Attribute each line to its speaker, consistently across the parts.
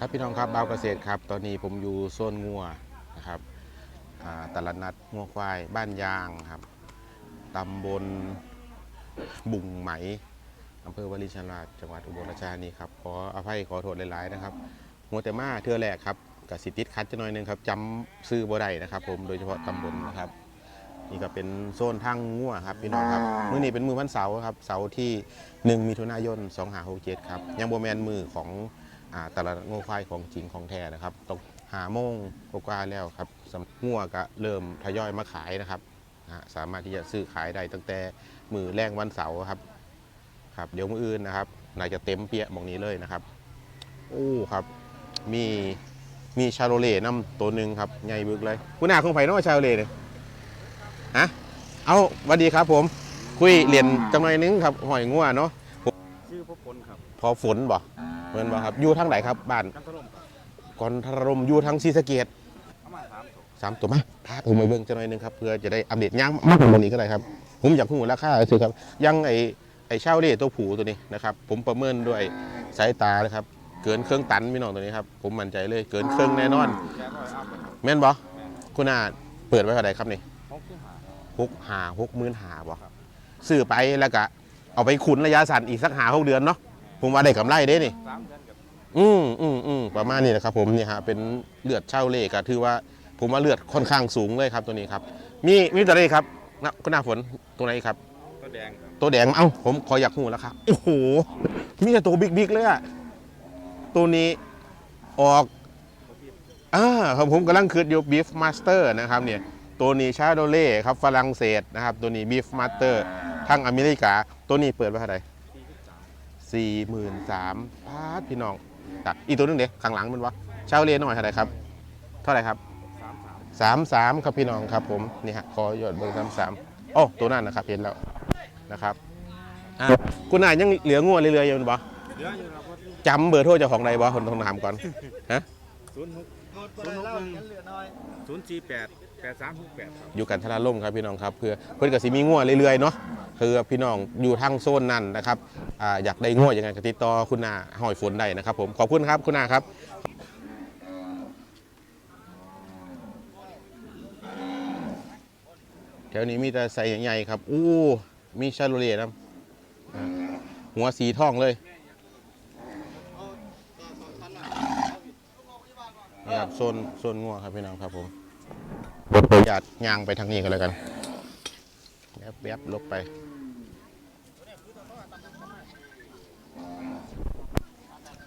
Speaker 1: ครับพี่น้องครับบ่าวเกษตรครับ ตอนนี้ผมอยู่โซนงัวนะครับอ่าตลาดนัดงัวควายบ้านยางครับตำบลบุงไหมอำเภอวลินชราชจังหวัดอุบลราชธานีครับขออภัยขอโทษหลายๆนะครับมัวแต่มาเทื่อแรกครับกับสิติดคัดจะหน่อยหนึงครับจำซื้อบ่ได้นะครับ ผมโดยเฉพาะตำบลนะครับนี่ก็เป็นโซนทางงัวครับพี่น้องครับมื้อนี้เป็นมือวันเสาร์ครับเสาร์ที่ 1มิถุนายน2567ครับยังบ่แมนมือของอ่า ตลาดงัวควายของจริงของแท้นะครับตกหาโมงกว่าแล้วครับสำงัวก็เริ่มทยอยมาขายนะครับสามารถที่จะซื้อขายได้ตั้งแต่มือแรงวันเสาร์ครับครับเดี๋ยวมืออื่นนะครับน่าจะเต็มเปียะมองนี้เลยนะครับโอ้ครับ มีมีชาโรเล่น้ำตัวหนึ่งครับใหญ่บึกเลยคุณอาคงไผ่น้องชาโรเล่เนี่ยฮะเอาสวัสดีครับผมคุยเหรียญจำหน่อยนึงครับหอยงัวเนาะ
Speaker 2: ชื่อพวกคนครับ
Speaker 1: พอฝนบ่เหมือนบ่ครับอยู่ทางไหนครับบ้าน
Speaker 2: กันทรมครับ
Speaker 1: ก่อนทรมอยู่ทางศรีสะเกด
Speaker 2: ประมาณสามตัว
Speaker 1: สามตัวมาพาผมไปเบิ่งจังหน่อยหนึงครับเพื่อจะได้อัปเดตย่างมากกว่านี้ก็ได้ครับ ผมอยากรู้ราคาซื้อครับยังไอไอเช่าเล่ตัวผูตัวนี้นะครับ ผมประเมินด้วยสายตานะครับ เกินเครื่องตันพี่น้องตัวนี้ครับผมมั่นใจเลยเกินเครื่องแน่นอน
Speaker 2: แกก็เลยอัพไปครับ
Speaker 1: แม่นบ่คุณอาเปิดไว้เท่าไหร่ครับนี่
Speaker 2: หกที่หา
Speaker 1: หกหาหกหมื่นหาบ่ซื้อไปแล้วก็ เอาไปขุนระยะสั้นอีกสักหาหกเดือนเนาะผมว่าได้กำไรเด้นี่
Speaker 2: สามเดือนกับ
Speaker 1: อืมอืมอืมประมาณนี้แหละครับ ผมนี่ฮะเป็นเลือดเช่าเล่ก็ถือว่า ผมว่าเลือดค่อนข้างสูงเลยครับตัวนี้ครับ มีมีตัวไหนครับนะคุณหน้าฝนตัวไหนครับ
Speaker 2: ก็แดงครับ
Speaker 1: ตัวแดงเอ้าผมขออยากหูแล้วครับโอ้โหมีแต่ตัวบิ๊กบิ๊กเลยอะตัวนี้ออกอ่าครับผมกำลังคิดอยู่บีฟมาสเตอร์นะครับเนี่ยตัวนี้ชาโดเล่ครับฝรั่งเศสนะครับตัวนี้บีฟมาสเตอร์ ทางอเมริกา ตัวนี้เปิดไว้เท่าไหร่
Speaker 2: สี่สิบสาม
Speaker 1: สี่หมื่นสามพาดพี่น้องตัดอีกตัวหนึงเด็กข้างหลังมันวะชาโดเล่หน่อยเท่าไหร่ครับ เท่าไหร่ครับ
Speaker 2: สามสาม
Speaker 1: สามสามครับพี่น้องครับผมนี่ฮะขอหยอดเบอร์สามสามโอ้ตัวนั้นนะครับเห็นแล้วนะครับอะคุณนายยังเหลืองัวเรื่อยๆอยู่บ่
Speaker 2: เหลืออยู่ครับว่า
Speaker 1: จำเบอร์โทรเจ้าของใดบ่คนต้องถามก่อน
Speaker 2: ศูนย์หกศูนย์หกหนึ่งศูนย์สี่แปด แปดสามหกแปดครับ
Speaker 1: อยู่กันทราล่มครับพี่น้องครับเพื่อเพื่อนกับสิมีงัวเรื่อยๆเนาะคือพี่น้องอยู่ทางโซนนั้นนะครับอาอยากได้งัวยังไงก็ติดต่อคุณนาหอยฝนได้นะครับ ผมขอบคุณครับคุณนาครับ แถวนี้มีแต่ใส่ใหญ่ๆครับอู้มีชาโลเล่นะอ่าหัวสีทองเลยนี่ครับโซนโซนงัวครับพี่น้องครับผม ขออนุญาตย่างไปทางนี้กันแล้วกันแป๊บแป๊บลบไป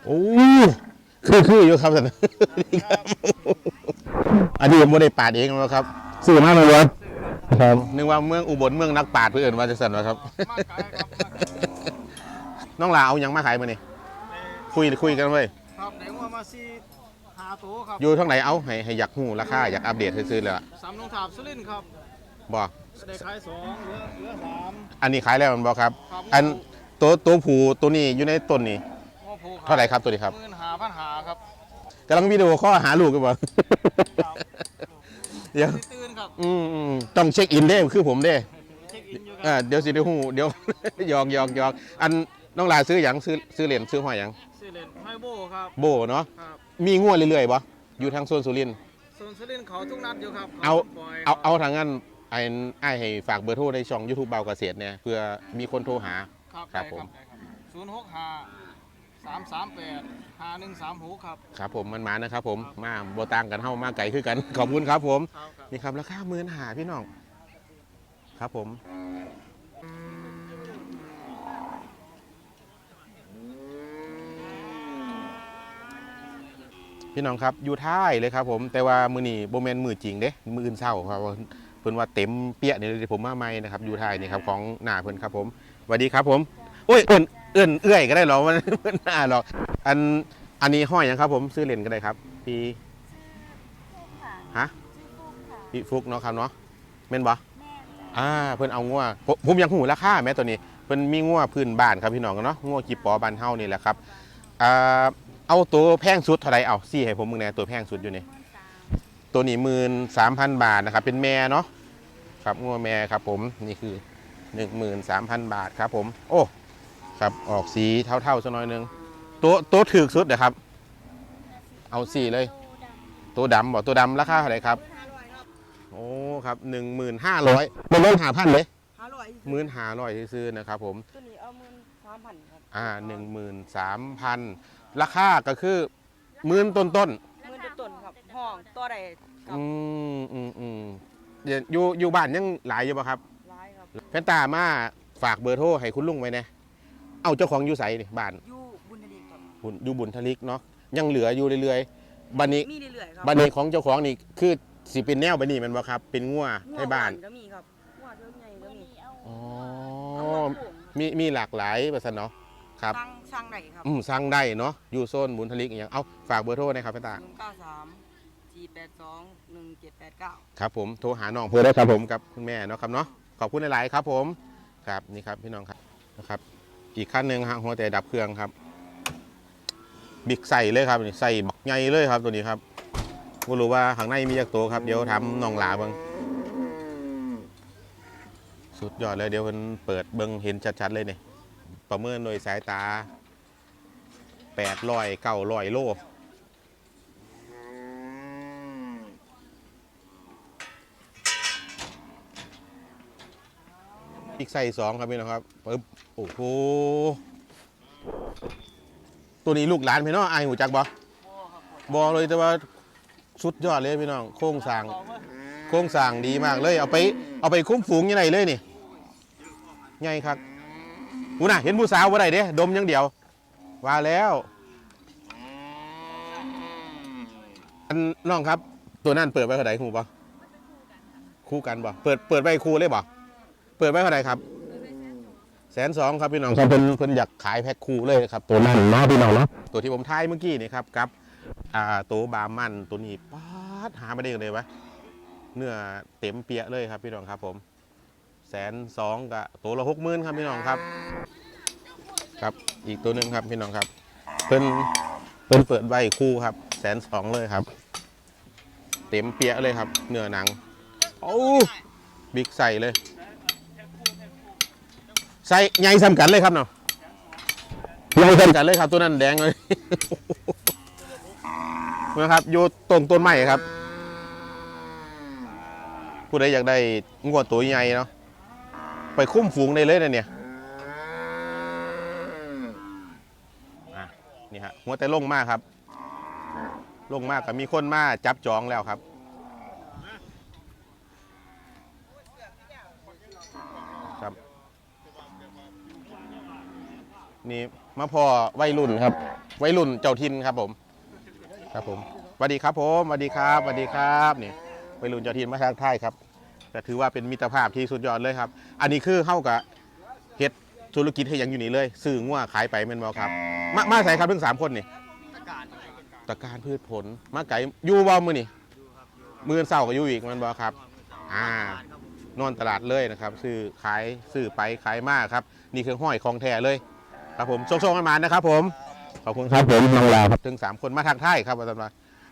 Speaker 1: โอ้คือคืออยู่ครับท่านนี่ครับอันนี้ผมไม่ได้ปาดเองแล้วครับสื่อมากเลยครับครับนึกว่าเมืองอุบลเมืองนักปาดเพื่อนว่าจะสั่นวะครับ
Speaker 2: มาขายครับ
Speaker 1: น้องลาเอาหยังมาขายมานี่คุยคุยกันเว้ย
Speaker 2: ครับไหนว่ามาซี หาตัวครับ
Speaker 1: อยู่ทางไหนเอาให้ให้อยากหูราคาอยากอัปเดตซื้อๆเลยอะ
Speaker 2: สามลงถาบสุรินทร์ครับ
Speaker 1: บอก
Speaker 2: ได้ขายสองเหลือเหลือสาม
Speaker 1: อันนี้ขายแล้วมันบอกครับ
Speaker 2: ครับ
Speaker 1: อันตัวตัวผูตัวนี้อยู่ในต้นนี่
Speaker 2: งอผู
Speaker 1: เท่าไหร่ครับตัวนี้ครับ
Speaker 2: หมื่นหาพันหาครับ
Speaker 1: กำลังวิดีโอข้อหาลูกกันบ่
Speaker 2: ครับ
Speaker 1: เดี๋ยว
Speaker 2: ตื่นครับ
Speaker 1: อืมอืมต้องเช็คอินเด้คือผมเด้
Speaker 2: เช็คอินอยู่ค
Speaker 1: อ่า
Speaker 2: รับ
Speaker 1: เดี๋ยวสิได้หูเดี๋ยว หยอกหยอกหยอกอันน้องลาซื้อหยังซื้อซื้อเหรียญซื้อหอยหยัง
Speaker 2: ชื่อ เล่นไฮโบครับ
Speaker 1: โบเนาะ
Speaker 2: ครับ
Speaker 1: มีงวดเรื่อยๆบ่อยู่ทางโซนสุรินทร์
Speaker 2: ส่วนสุรินทร์เขาทุกนัดอยู่ครับ
Speaker 1: เอา
Speaker 2: ปล่ย
Speaker 1: เอาเอาทางนั้นไอ้ไอ้ายให้ฝากเบอร์โทรในช่อง YouTube เบาเกษตรเนี่ยเพื่อมีคนโทรหา
Speaker 2: ครับ
Speaker 1: ครับ
Speaker 2: ได้
Speaker 1: ผม
Speaker 2: ศูนย์หกห้าสามสามแปดห้าหนึ่งสามหกครับ
Speaker 1: ครับผมมันมานะครับผมมาบ่ต่างกันเฮามาไกลคือกัน ขอบคุณครับผม
Speaker 2: ครับครับ
Speaker 1: นี่ครับราคาหมื่นหาพี่น้อง ครับผม พี่น้องครับอยู่ท้ายเลยครับผมแต่ว่ามือนี่โบแมนมือจริงเด้มืออื่นเศร้าครับเพิ่นว่าเต็มเปี้ยนี่เลยผมมาใหม่นะครับอยู่ท้ายนี่ครับของหน้าเพิ่นครับผมสวัสดีครับผมโอ้ยเอื้อนเอื้อนเอื้อยก็ได้หรอมันมันหน้าหรอกอันอันนี้ห้อยหยังครับผมซื้อเหรียญก็ได้ครับ พี่ฮะพี่ฟุกเนาะครับเนาะแม่นบ่อ่าเพิ่นเอางัวผมผมยังหูราคาแม่ตัวนี้เพิ่นมีงัวพื้นบ้านครับพี่น้องเนาะงัวกีปอบ้านเฮานี่แหละครับอ่า เอาตัวแพงสุดเท่าไหร่เอาซี่ให้ผมมึงแหน่ตัวแพงสุดอยู่นี่ตัวนี้หมื่นสามพันบาทนะครับ เป็นแม่เนาะครับงัวแม่ครับผมนี่คือหนึ่งหมื่นสามพันบาทครับผม โอ้ครับออกสีเท่าๆสักหน่อยหนึงตัวตัวถือสุดนะครับ เอาสี่เลย ตัวดำบอกตัวดำราคาเท่าไหร่ครับ
Speaker 3: ห้าร้อยครับ
Speaker 1: โอ้ครับหนึ่งหมื่นห้าร้อยเป็นเรื่องหาพันเลย
Speaker 3: ห้าร้อย
Speaker 1: หมื่นห้าร้อยซื้อๆนะครับผม
Speaker 3: ตัวนี้เอาหมื่นสามพันครับ
Speaker 1: อ่าหนึ่งหมื่นสามพัน ราคาก็คือหมื่นต้นต้น
Speaker 3: หมื่นต้นๆครับห้องตัวใด
Speaker 1: ๆ
Speaker 3: ครับ
Speaker 1: อืมอืมอืมเดี๋ยวอยู่อยู่บ้านยังหลายอยู่ป่ะครับ
Speaker 3: ร้ายครับ
Speaker 1: แฟนตามาฝากเบอร์โทรให้คุณลุงไว้นะ เอาเจ้าของอยู่ใสนี่บ้าน
Speaker 3: อยู่บุญทลีครับ
Speaker 1: บุญอยู่บุญทลิกเนาะ ยังเหลืออยู่เรื่อยๆบันนี้
Speaker 3: มีเรื่อยๆครับ
Speaker 1: บันนี้ของเจ้าของนี่คือสิเป็นแนวบันนี้แมันบ่ครับ เป็นงัวให้บ้าน
Speaker 3: ก็มีครับงัวเท่าใหญ่ก็มี
Speaker 1: อ๋อ
Speaker 3: เอาหัวโป่ง
Speaker 1: มีมีหลากหลายประสันเนาะ ครับ
Speaker 3: สั่งสั่งไหนครับ
Speaker 1: อืมสั่งได้เนาะอยู่โซนบุญทลิกอหย่างเอาฝากเบอร์โทรหนะครับแฟนตา
Speaker 3: ศูนย์เก้าสามสี่แปดสองหนึ่งเจ็ดแปดเก้า
Speaker 1: ครับผมโทรหาน้องเพื่อได้ครับผมกับคุณแม่เนาะครับเนาะขอบคุณหลายๆครับผมครับนี่ครับพี่น้องครับนะครับ อีกขั้นหนึ่งฮะหัวใจดับเครื่องครับ บิ๊กใส่เลยครับนี่ใส่บักใหญ่เลยครับตัวนี้ครับไม่รู้ว่าข้างในมีจากตัวครับเดี๋ยวทำน้องหลาเบิงสุดยอดเลยเดี๋ยวมันเปิดเบิงเห็นชัดๆเลยนี่ ประเมินโดยสายตาแปดร้อยเก้าร้อยโลอีกใส่สองครับพี่น้องครับปึ๊บโอ้โหตัวนี้ลูกหลานพี่น้องไอหูจักบ่บอเลยแต่ว่าสุดยอดเลยพี่น้องโค้งสร้างโค้งสร้างดีมากเลยเอาไป เอาไปคุ้มฝูงยังไงเลยนี่ไงครับ หูน่ะเห็นผู้สาวบ่ได้เด้ดมอย่างเดียว ว่าแล้วอันน้องครับ ตัวนั้นเปิดไว้เท่าไหร่หูบ่คู่กันบ่เปิดเปิดไว้คู่เลยบ่เปิดไว้เท่าไหร่ครับแสนสองครับพี่น้องครับเพิ่นเพิ่นอยากขายแพ็คคู่เลยครับตัวนั้นเนาะพี่น้องเนาะตัวที่ผมทายเมื่อกี้นี่ครับกับอ่าตัวบาร์มันตัวนี้ป๊าดหาไม่ได้เลยวะเนื้อเต็มเปียะเลยครับพี่น้องครับผม แสนสองกับตัวละหกหมื่นครับพี่น้องครับ ครับอีกตัวหนึ่งครับพี่น้องครับ เพิ่นเพิ่นเปิดไว้คู่ครับแสนสองเลยครับ เต็มเปียะเลยครับเนื้อหนังโอ้บิ๊กใส่เลยใส่ใหญ่ซ้ำกันเลยครับเนาะใหญ่ซ้ำกันเลยครับ ตัวนั้นแดงเลยนะครับอยู่ตรงต้นไม้ครับผู้ใดอยากได้งวดตัวใหญ่เนาะ ไปคุ้มฝูงได้เลยนะเนี่ยนี่ฮะหัวแต่ลงมากครับ ลงมากกับมีคนมาจับจองแล้วครับครับนี่มาพอวัยรุ่นครับวัยรุ่นเจ้าทินครับผม ครับผมสวัสดีครับผมสวัสดีครับสวัสดีครับนี่วัยรุ่นเจ้าทินมาทางไทายครับ แต่ถือว่าเป็นมิตรภาพที่สุดยอดเลยครับ อันนี้คือเข้ากับเฮ็ดธุรกิจให้ยังอยู่นี่เลยซื้องัวขายไปแม่นบ่ครับ มามาใส่ครับทั้งสามคนนี่ตะการพืชผลมาไก่อยู่บ่มือนี่มือเศร้าก็อยู่อีกแมันบ่ครับ อ่านอนตลาดเลยนะครับซื้อขายซื้อไปขายมากครับ นี่คือห้อยของแท้เลยครับผมโชคๆกันมานะครับ ผมขอบคุณครับผมน้องลาครับถึงสามคนมาทางไทายครับอาจารย์ว่า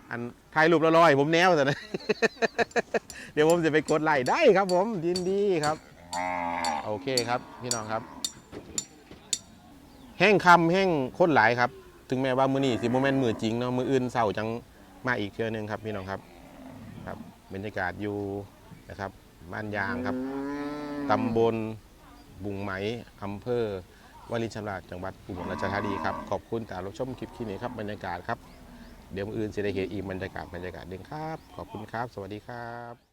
Speaker 1: อันถ่ายรูปละร้อยผมแนวแต่นะ เดี๋ยวผมจะไปกดไลค์ได้ครับ ผมยินดีครับ โอเคครับพี่น้องครับ แห้งคำแห้งค้นหลายครับ ถึงแม้ว่ามือนี้สิโมเมนต์มือจริงเนาะมืออื่นเศร้าจังมาอีกเทือหนึงครับพี่น้องครับครับบรรยากาศอยู่นะครับบ้านยางครับตำบลบุงไหมอำเภอวารินชำราบจังหวัดอุบลราชธานีครับ ขอบคุณแต่รับชมคลิปที่นี้ครับบรรยากาศครับ เดี๋ยวมืออื่นจะได้เห็นอีกบรรยากาศบรรยากาศหนึ่งครับ ขอบคุณครับ สวัสดีครับ